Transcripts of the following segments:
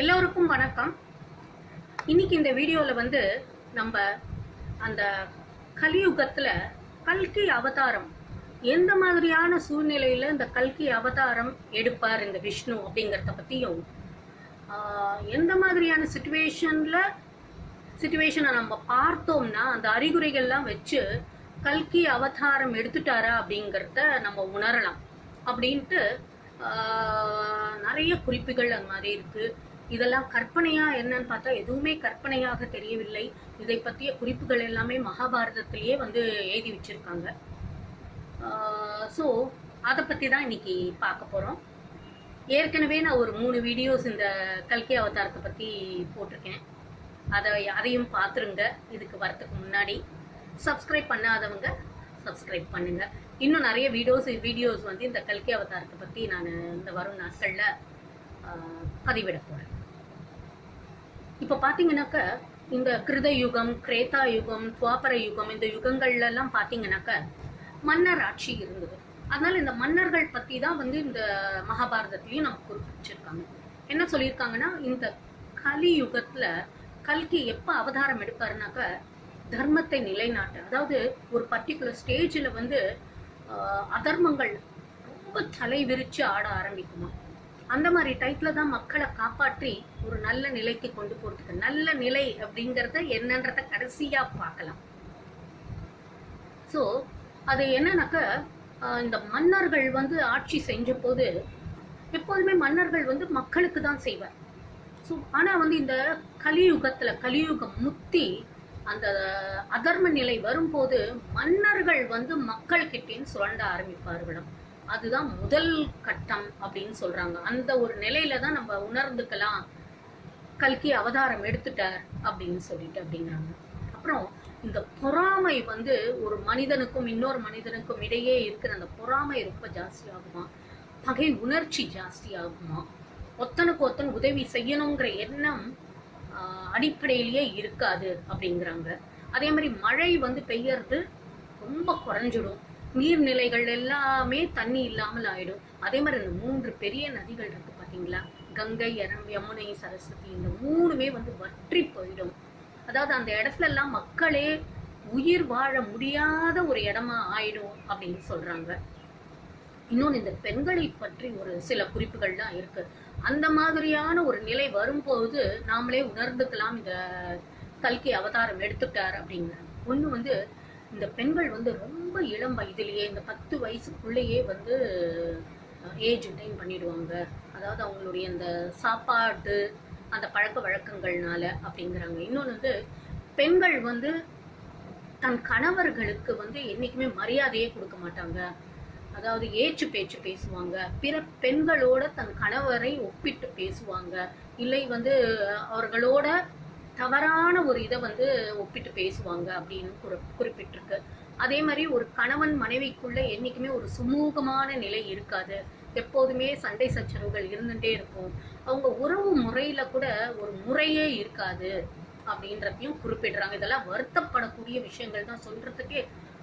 எல்லோருக்கும் வணக்கம். இன்னைக்கு இந்த வீடியோவில் வந்து நம்ம அந்த கலியுகத்தில் கல்கி அவதாரம் எந்த மாதிரியான சூழ்நிலையில் இந்த கல்கி அவதாரம் எடுப்பார் இந்த விஷ்ணு அப்படிங்கிறத பற்றியும் எந்த மாதிரியான சுச்சுவேஷனில் சுச்சுவேஷனை நம்ம பார்த்தோம்னா அந்த அறிகுறிகள்லாம் வச்சு கல்கி அவதாரம் எடுத்துட்டாரா அப்படிங்கிறத நம்ம உணரலாம். அப்படின்ட்டு நிறைய குறிப்புகள் அந்த மாதிரி இருக்குது இதெல்லாம் கற்பனையா என்னன்னு பார்த்தா எதுவுமே கற்பனையாக தெரியவில்லை. இதை பற்றிய குறிப்புகள் எல்லாமே மகாபாரதத்திலேயே வந்து எழுதி வச்சிருக்காங்க. ஸோ அதை பற்றி தான் இன்னைக்கு பார்க்க போகிறோம் ஏற்கனவே நான் ஒரு மூணு வீடியோஸ் இந்த கல்கி அவதாரத்தை பற்றி போட்டிருக்கேன். அதை அதையும் பார்த்துருங்க. இதுக்கு வரத்துக்கு முன்னாடி சப்ஸ்கிரைப் பண்ணாதவங்க சப்ஸ்கிரைப் பண்ணுங்க. இன்னும் நிறைய வீடியோஸ் வீடியோஸ் வந்து இந்த கல்கி அவதாரத்தை பற்றி நான் இந்த வரும் நாட்களில் பதிவிட போகிறேன் இப்போ பார்த்தீங்கன்னாக்க இந்த கிருத யுகம் கிரேதா யுகம் துவாபர யுகம் இந்த யுகங்கள்லாம் பார்த்தீங்கன்னாக்க மன்னர் ஆட்சி இருந்தது. அதனால இந்த மன்னர்கள் பற்றி தான் வந்து இந்த மகாபாரதத்திலையும் நமக்கு குறிப்பிச்சிருக்காங்க என்ன சொல்லியிருக்காங்கன்னா இந்த கலியுகத்தில் கல்கி எப்போ அவதாரம் எடுப்பாருனாக்க தர்மத்தை நிலைநாட்ட அதாவது ஒரு பர்டிகுலர் ஸ்டேஜில் வந்து அதர்மங்கள் ரொம்ப தலை விரித்து ஆட ஆரம்பிக்குமா. அந்த மாதிரி டைப்பில் தான் மக்களை காப்பாற்றி ஒரு நல்ல நிலைக்கு கொண்டு போகிறதுக்கு நல்ல நிலை அப்படிங்கிறத என்னன்றத கடைசியா பார்க்கலாம். ஸோ அது என்னன்னாக்கா இந்த மன்னர்கள் வந்து ஆட்சி செஞ்ச போது எப்போதுமே மன்னர்கள் வந்து மக்களுக்கு தான் செய்வார். ஸோ ஆனால் வந்து இந்த கலியுகத்துல கலியுகம் முத்தி அந்த அதர்ம நிலை வரும்போது மன்னர்கள் வந்து மக்கள்கிட்டேன்னு சுரண்ட ஆரம்பிப்பார்களாம். அதுதான் முதல் கட்டம் அப்படின்னு சொல்றாங்க. அந்த ஒரு நிலையில தான் நம்ம உணர்ந்துக்கலாம். கல்கி அவதாரம் எடுத்துட்டார் அப்படின்னு சொல்லிட்டு அப்படிங்கிறாங்க. அப்புறம் இந்த பொறாமை வந்து ஒரு மனிதனுக்கும் இன்னொரு மனிதனுக்கும் இடையே இருக்கிற அந்த பொறாமை ரொம்ப ஜாஸ்தி ஆகுமா? பகை உணர்ச்சி ஜாஸ்தி ஆகுமா? ஒத்தனுக்கு ஒத்தன் உதவி செய்யணுங்கிற எண்ணம் ஆஹ், அடிப்படையிலேயே இருக்காது அப்படிங்கிறாங்க. அதே மாதிரி மழை வந்து பெய்யறது ரொம்ப குறைஞ்சிடும். நீர்நிலைகள் எல்லாமே தண்ணி இல்லாமல் ஆயிடும். அதே மாதிரி இந்த மூன்று பெரிய நதிகள் இருக்கு பார்த்தீங்களா கங்கை யரம் யமுனை சரஸ்வதி இந்த மூணுமே வந்து வற்றி போயிடும். அதாவது அந்த இடத்துல எல்லாம் மக்களே உயிர் வாழ முடியாத ஒரு இடமா ஆயிடும் அப்படின்னு சொல்றாங்க. இன்னொன்று இந்த பெண்களை பற்றி ஒரு சில குறிப்புகள்லாம் இருக்கு. அந்த மாதிரியான ஒரு நிலை வரும்போது நாமளே உணர்ந்துக்கலாம் இந்த கல்கி அவதாரம் எடுத்துட்டார் அப்படிங்கிற. ஒன்று வந்து இந்த பெண்கள் வந்து ரொம்ப இளம் வயதிலேயே இந்த பத்து வயசுக்குள்ளேயே வந்து ஏஜ் அட்டைன் பண்ணிடுவாங்க. அதாவது அவங்களுடைய அந்த சாப்பாடு அந்த பழக்க வழக்கங்கள்னால அப்படிங்கிறாங்க. இன்னொன்று வந்து பெண்கள் வந்து தன் கணவர்களுக்கு வந்து என்னைக்குமே மரியாதையே கொடுக்க மாட்டாங்க. அதாவது ஏச்சு பேச்சு பேசுவாங்க. பிற பெண்களோட தன் கணவரை ஒப்பிட்டு பேசுவாங்க. இல்லை வந்து அவர்களோட தவறான ஒரு இதை வந்து ஒப்பிட்டு பேசுவாங்க அப்படின்னு குறி குறிப்பிட்டிருக்கு. அதே மாதிரி ஒரு கணவன் மனைவிக்குள்ள என்றைக்குமே ஒரு சுமூகமான நிலை இருக்காது. எப்போதுமே சண்டை சச்சரவுகள் இருந்துகிட்டே இருக்கும். அவங்க உறவு முறையில் கூட ஒரு முறையே இருக்காது அப்படின்றதையும் குறிப்பிடுறாங்க. இதெல்லாம் வருத்தப்படக்கூடிய விஷயங்கள் தான் சொல்கிறதுக்கே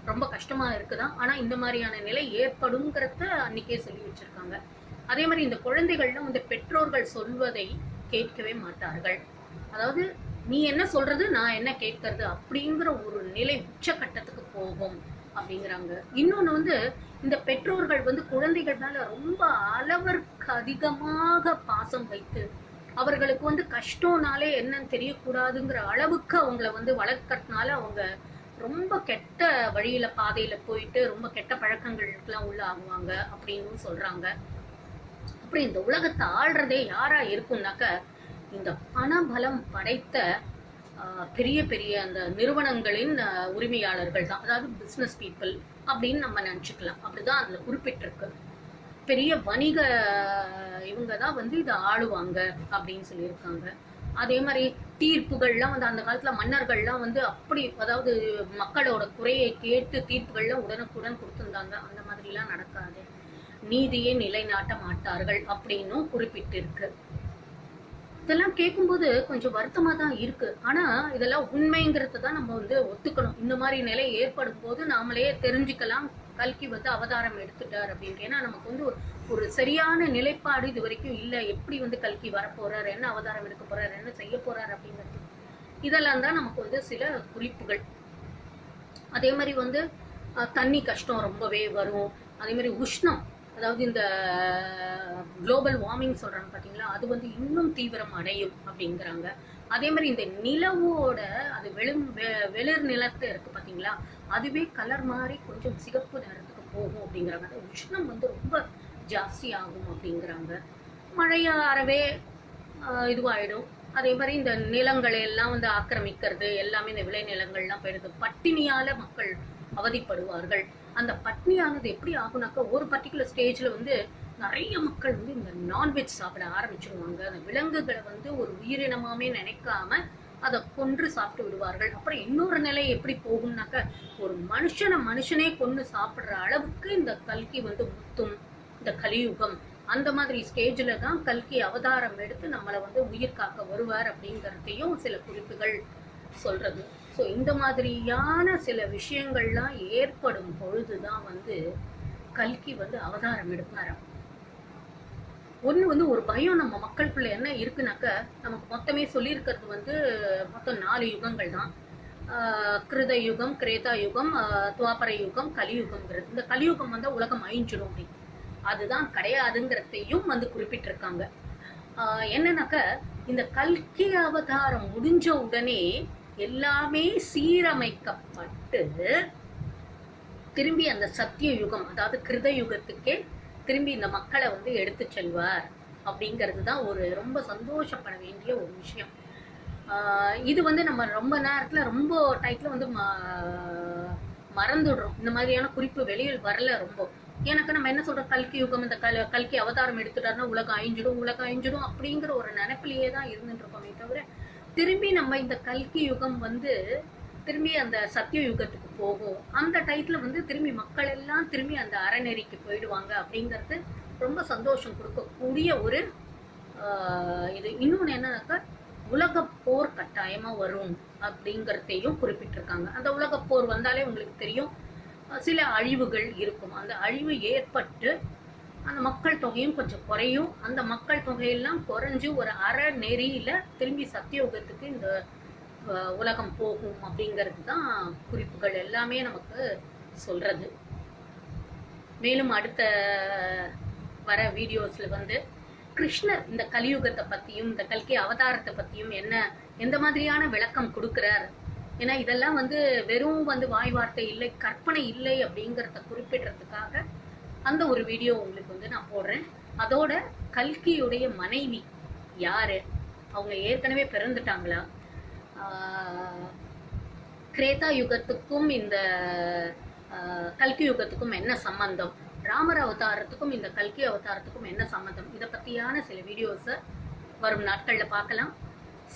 ரொம்ப கஷ்டமாக இருக்குதான் ஆனால் இந்த மாதிரியான நிலை ஏற்படுங்கிறத அன்னைக்கே சொல்லி வச்சுருக்காங்க. அதே மாதிரி இந்த குழந்தைகள்லாம் வந்து பெற்றோர்கள் சொல்வதை கேட்கவே மாட்டார்கள். அதாவது நீ என்ன சொல்றது நான் என்ன கேட்கறது அப்படிங்கிற ஒரு நிலை உச்சக்கட்டத்துக்கு போகும் அப்படிங்கிறாங்க. இன்னொன்னு வந்து இந்த பெற்றோர்கள் வந்து குழந்தைகள் மேல ரொம்ப அளவிற்கு அதிகமாக பாசம் வைத்து அவர்களுக்கு வந்து கஷ்டம்னாலே என்னன்னு தெரியக்கூடாதுங்கிற அளவுக்கு அவங்கள வந்து வளர்க்கறதுனால அவங்க ரொம்ப கெட்ட வழியில பாதையில போயிட்டு ரொம்ப கெட்ட பழக்கங்களுக்கெல்லாம் உள்ள ஆகுவாங்க அப்படின்னு சொல்றாங்க. அப்புறம் இந்த உலகத்தை ஆள்றதே யாரா இருக்கும்னாக்க இந்த பணபலம் படைத்த பெரிய பெரிய அந்த நிறுவனங்களின் உரிமையாளர்கள் தான். அதாவது பிஸ்னஸ் பீப்புள் அப்படின்னு நம்ம நினச்சிக்கலாம். அப்படிதான் அதில் குறிப்பிட்டிருக்கு. பெரிய வணிக இவங்க தான் வந்து இதை ஆளுவாங்க அப்படின்னு சொல்லியிருக்காங்க. அதே மாதிரி தீர்ப்புகள்லாம் வந்து அந்த காலத்தில் மன்னர்கள்லாம் வந்து அப்படி அதாவது மக்களோட குறையை கேட்டு தீர்ப்புகள்லாம் உடனுக்குடன் கொடுத்துருந்தாங்க. அந்த மாதிரிலாம் நடக்காது. நீதியை நிலைநாட்ட மாட்டார்கள் அப்படின்னும் குறிப்பிட்டிருக்கு. இதெல்லாம் கேட்கும்போது கொஞ்சம் வருத்தமாக தான் இருக்கு. ஆனா இதெல்லாம் உண்மைங்கிறத தான் நம்ம வந்து ஒத்துக்கணும். இந்த மாதிரி நிலை ஏற்படும் போது நாமளே தெரிஞ்சுக்கலாம் கல்கி வந்து அவதாரம் எடுத்துட்டார் அப்படின்னு ஏன்னா நமக்கு வந்து ஒரு ஒரு சரியான நிலைப்பாடு இது வரைக்கும் இல்லை. எப்படி வந்து கல்கி வரப்போகிறார் என்ன அவதாரம் எடுக்க போகிறார் என்ன செய்ய போகிறார் அப்படிங்கிறது. இதெல்லாம் தான் நமக்கு வந்து சில குறிப்புகள். அதே மாதிரி வந்து அஹ், தண்ணி கஷ்டம் ரொம்பவே வரும். அதே மாதிரி உஷ்ணம். அதாவது இந்த குளோபல் வார்மிங் சொல்கிறாங்க பார்த்தீங்களா அது வந்து இன்னும் தீவிரம் அடையும் அப்படிங்கிறாங்க. அதே மாதிரி இந்த நிலவோட அது வெளும் வெ- வெளிர் நிலத்து இருக்கு பார்த்தீங்களா அதுவே கலர் மாதிரி கொஞ்சம் சிகப்பு நிறத்துக்கு போகும் அப்படிங்கிறாங்க. அது உஷ்ணம் வந்து ரொம்ப ஜாஸ்தி ஆகும் அப்படிங்கிறாங்க. மழையாறவே இதுவாகிடும் அதே மாதிரி இந்த நிலங்களை எல்லாம் வந்து ஆக்கிரமிக்கிறது எல்லாமே இந்த விளைநிலங்கள்லாம் போயிடுது பட்டினியால் மக்கள் அவதிப்படுவார்கள். அந்த பட்னியானது எப்படி ஆகுனாக்கா ஒரு பர்டிகுலர் ஸ்டேஜில் வந்து நிறைய மக்கள் வந்து இந்த நான்வெஜ் சாப்பிட ஆரம்பிச்சிருவாங்க. அந்த விலங்குகளை வந்து ஒரு உயிரினமாமே நினைக்காம அதை கொன்று சாப்பிட்டு விடுவார்கள். அப்புறம் இன்னொரு நிலை எப்படி போகும்னாக்க ஒரு மனுஷனை மனுஷனே கொன்று சாப்பிட்ற அளவுக்கு இந்த கல்கி வந்து முத்தும் இந்த கலியுகம். அந்த மாதிரி ஸ்டேஜில் தான் கல்கி அவதாரம் எடுத்து நம்மளை வந்து உயிர் காக்க வருவார் அப்படிங்கிறதையும் சில குறிப்புகள் சொல்றது. ஸோ இந்த மாதிரியான சில விஷயங்கள்லாம் ஏற்படும் பொழுதுதான் வந்து கல்கி வந்து அவதாரம் எடுப்பாராம். ஒன்று வந்து ஒரு பயம் நம்ம மக்களுக்குள்ள என்ன இருக்குனாக்க நமக்கு மொத்தமே சொல்லியிருக்கிறது வந்து மொத்தம் நாலு யுகங்கள் தான் ஆஹ் கிருத யுகம் கிரேதா யுகம் துவாபர யுகம் கலியுகம்ங்கிறது. இந்த கலியுகம் வந்து உலகம் அழிஞ்சிடும் அப்படி. அதுதான் கிடையாதுங்கிறதையும் வந்து குறிப்பிட்டிருக்காங்க. ஆஹ் என்னன்னாக்க இந்த கல்கி அவதாரம் முடிஞ்ச உடனே எல்லாமே சீரமைக்கப்பட்டு திரும்பி அந்த சத்திய யுகம் அதாவது கிருத யுகத்துக்கே திரும்பி இந்த மக்களை வந்து எடுத்து செல்வார். அப்படிங்கிறது தான் ஒரு ரொம்ப சந்தோஷப்பட வேண்டிய ஒரு விஷயம். ஆஹ் இது வந்து நம்ம ரொம்ப நேரத்தில் ரொம்ப டைத்தில் வந்து ம- மறந்துடுறோம். இந்த மாதிரியான குறிப்பு வெளியில் வரல ரொம்ப. எனக்கு நம்ம என்ன சொல்றோம்? கல்கி யுகம் இந்த கல் கல்கி அவதாரம் எடுத்துட்டாருன்னா உலகம் அழிஞ்சிடும் உலகம் அழிஞ்சிடும் அப்படிங்கிற ஒரு நினைப்பிலேயே தான் இருந்துட்டு இருக்கோமே தவிர திரும்பி நம்ம இந்த கல்கி யுகம் வந்து திரும்பி அந்த சத்திய யுகத்துக்கு போகும். அந்த டைத்துல வந்து திரும்பி மக்கள் எல்லாம் திரும்பி அந்த அறநெறிக்கு போயிடுவாங்க அப்படிங்கிறது ரொம்ப சந்தோஷம் கொடுக்கக்கூடிய ஒரு இது. இன்னொன்று என்னன்னாக்கா உலக போர் கட்டாயமா வரும் அப்படிங்கிறதையும் குறிப்பிட்டிருக்காங்க. அந்த உலக போர் வந்தாலே உங்களுக்கு தெரியும். சில அழிவுகள் இருக்கும். அந்த அழிவு ஏற்பட்டு அந்த மக்கள் தொகையும் கொஞ்சம் குறையும். அந்த மக்கள் தொகையெல்லாம் குறைஞ்சு ஒரு அரை நெறியில் திரும்பி சத்தியோகத்துக்கு இந்த உலகம் போகும் அப்படிங்கிறது தான் குறிப்புகள் எல்லாமே நமக்கு சொல்கிறது மேலும் அடுத்த வர வீடியோஸில் வந்து கிருஷ்ணர் இந்த கலியுகத்தை பற்றியும் இந்த கல்கி அவதாரத்தை பற்றியும் என்ன எந்த மாதிரியான விளக்கம் கொடுக்குறார்? ஏன்னா இதெல்லாம் வந்து வெறும் வந்து வாய் வார்த்தை இல்லை கற்பனை இல்லை அப்படிங்கிறத குறிப்பிடுறதுக்காக அந்த ஒரு வீடியோ உங்களுக்கு வந்து நான் போடுறேன். அதோட கல்கியுடைய மனைவி யாரு? அவங்க ஏற்கனவே பிறந்துட்டாங்களா? கிரேதா யுகத்துக்கும் இந்த ஆஹ், கல்கி யுகத்துக்கும் என்ன சம்பந்தம்? ராமர் அவதாரத்துக்கும் இந்த கல்கி அவதாரத்துக்கும் என்ன சம்பந்தம்? இதை பற்றியான சில வீடியோஸை வரும் நாட்களில் பார்க்கலாம்.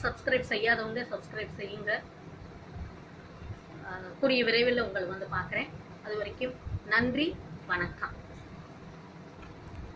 சப்ஸ்கிரைப் செய்யாதவங்க சப்ஸ்கிரைப் செய்யுங்க. கூடிய விரைவில் உங்களை வந்து பார்க்குறேன். அது வரைக்கும் நன்றி வணக்கம்.